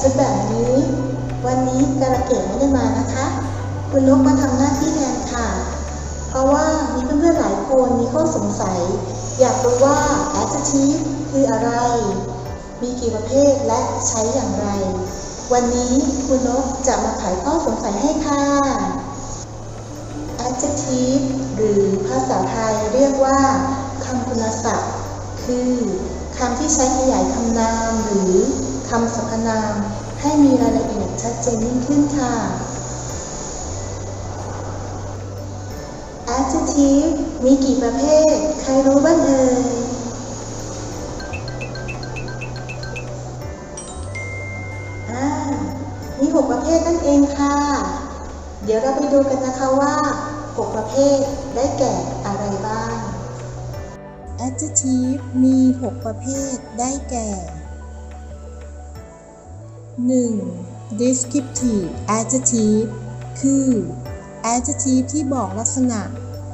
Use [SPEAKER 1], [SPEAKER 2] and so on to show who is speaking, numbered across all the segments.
[SPEAKER 1] ชุดแบบนี้ วันนี้การะเกดไม่ได้มานะคะ คุณนกมาทำหน้าที่แทนค่ะ เพราะว่ามีเพื่อนๆหลายคนมีข้อสงสัย อยากรู้ว่า adjective คืออะไร มีกี่ประเภทและใช้อย่างไร วันนี้คุณนกจะมาไขข้อสงสัยให้ค่ะ adjective หรือภาษาไทยเรียกว่าคำคุณศัพท์ คือคำที่ใช้ขยายคำนามหรือำสรรพนาม ให้มีรายละเอียดชัดเจนยิ่งขึ้นค่ะ adjective มีกี่ประเภท ใครรู้บ้างเอ่ย อ่า มีหกประเภทนั่นเองค่ะ เดี๋ยวเราไปดูกันนะคะว่าหกประเภทได้แก่อะไรบ้าง adjective มี 6 ประเภท ได้แก่ 1. descriptive adjective คือ adjective ที่บอกลักษณะ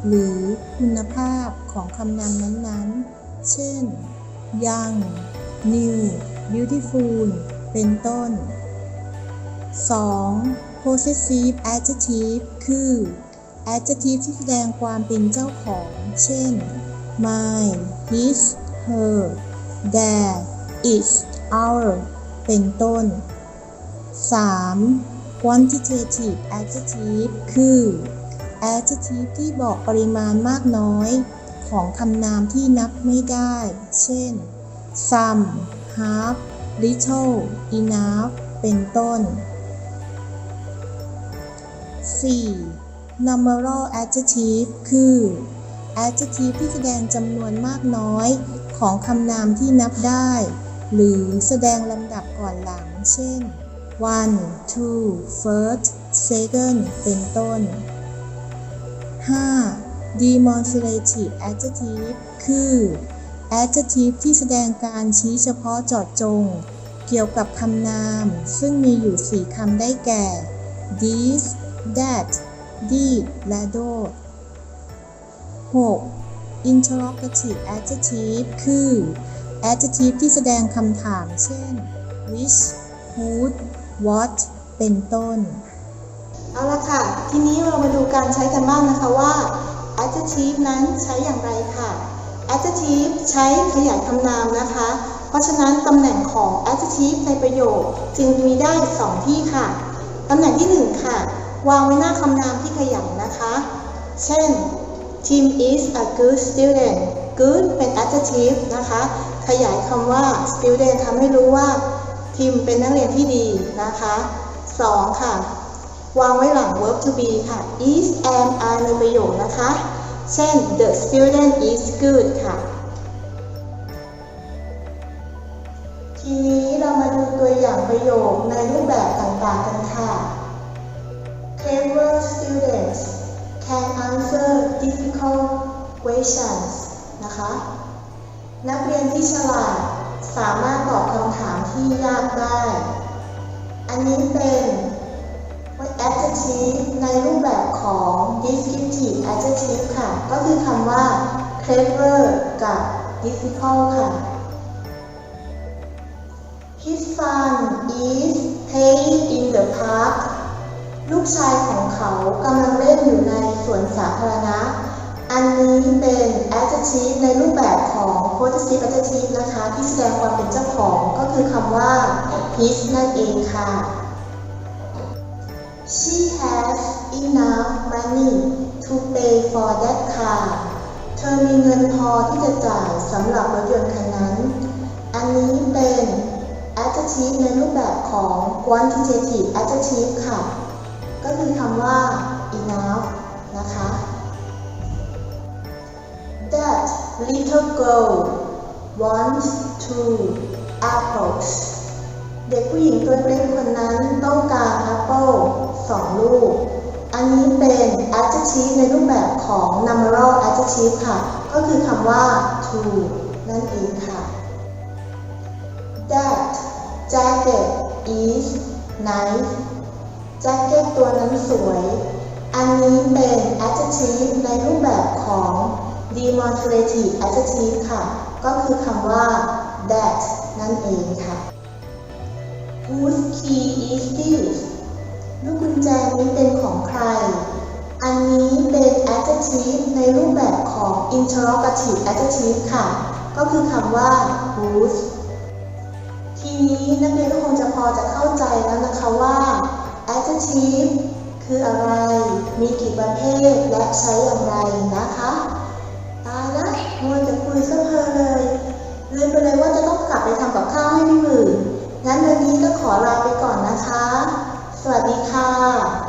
[SPEAKER 1] หรือคุณภาพของคำนามนั้นๆ เช่น young new beautiful เป็นต้น 2. possessive adjective คือ adjective ที่แสดงความเป็นเจ้าของ เช่น mine his her their its our เป็นต้น 3. quantitative adjective คือ adjective ที่บอกปริมาณมากน้อย ของคำนามที่นับไม่ได้ เช่น some half little enough เป็นต้น 4. numeral adjective คือ adjective ที่แสดงจำนวนมากน้อย ของคำนามที่นับได้ หรือแสดงลำดับก่อนหลัง เช่น one two first second เป็นต้น 5. demonstrative adjective คือ adjective ที่แสดงการชี้เฉพาะเจาะจง เกี่ยวกับคำนาม ซึ่งมีอยู่ 4คำได้แก่ this that did และ those 6. interrogative adjective คือ adjective ที่แสดงคำถาม เช่น which who what เป็นต้น เอาละค่ะ ทีนี้เรามาดูการใช้กันบ้างนะคะว่า adjective นั้นใช้อย่างไรค่ะ adjective ใช้ขยายคำนามนะคะ เพราะฉะนั้นตำแหน่งของ adjective ในประโยคจึงมีได้ 2 ที่ค่ะ ตำแหน่งที่ 1 ค่ะ วางไว้หน้าคำนามที่ขยายนะคะ เช่น Tim is a good student good เป็น adjective นะคะ ขยายคำว่า student ทำให้รู้ว่าทิมเป็นนักเรียนที่ดีนะคะ 2. ค่ะ วางไว้หลัง verb to be ค่ะ is am are ในประโยคนะคะ เช่น the student is good ค่ะ ทีนี้เรามาดูตัวอย่างประโยคในรูปแบบต่างๆกันค่ะ Clever students can answer difficult questions นะคะ นักเรียนที่ฉลาดสามารถตอบคำถามที่ยากได้ อันนี้เป็น adjective ในรูปแบบของ descriptive adjective ค่ะ ก็คือคำว่า clever กับ difficult ค่ะ His son is playing in the park ลูกชายของเขากำลังเล่นอยู่ในสวนสาธารณะ นนี้เป็น adjective ในรูปแบบของ possessive adjective นะคะ ที่แสดงความเป็นเจ้าของก็คือคำว่า his นั่นเองค่ะ She has enough money to pay for that car เธอมีเงินพอที่จะจ่ายสำหรับรถยนต์คันนั้น อันนี้เป็น adjective ในรูปแบบของ quantitative adjective ค่ะ ก็คือคำว่า enough นะคะ That little girl wants two apples เด็กผู้หญิงตัวเล็กคนนั้นต้องการแอปเปิลสองลูก อันนี้เป็น adjective ในรูปแบบของ numeral adjective ค่ะ ก็คือคำว่า to นั่นเองค่ะ That jacket is nice แจ็คเก็ตตัวนั้นสวย อันนี้เป็น adjective ในรูปแบบของ demonstrative adjective ค่ะ ก็คือคำว่า that นั่นเองค่ะ Whose key is this ลูกกุญแจนี้เป็นของใคร อันนี้เป็น adjective ในรูปแบบของ interrogative adjective ค่ะ ก็คือคำว่า whose ทีนี้นักเรียนก็คงจะพอจะเข้าใจแล้วนะคะว่า adjective คืออะไร มีกี่ประเภท และใช้อย่างไรนะคะ เลยว่าจะต้องกลับไปทำกับข้าวให้พี่หมื่นงั้นวันนี้ก็ขอลาไปก่อนนะคะ สวัสดีค่ะ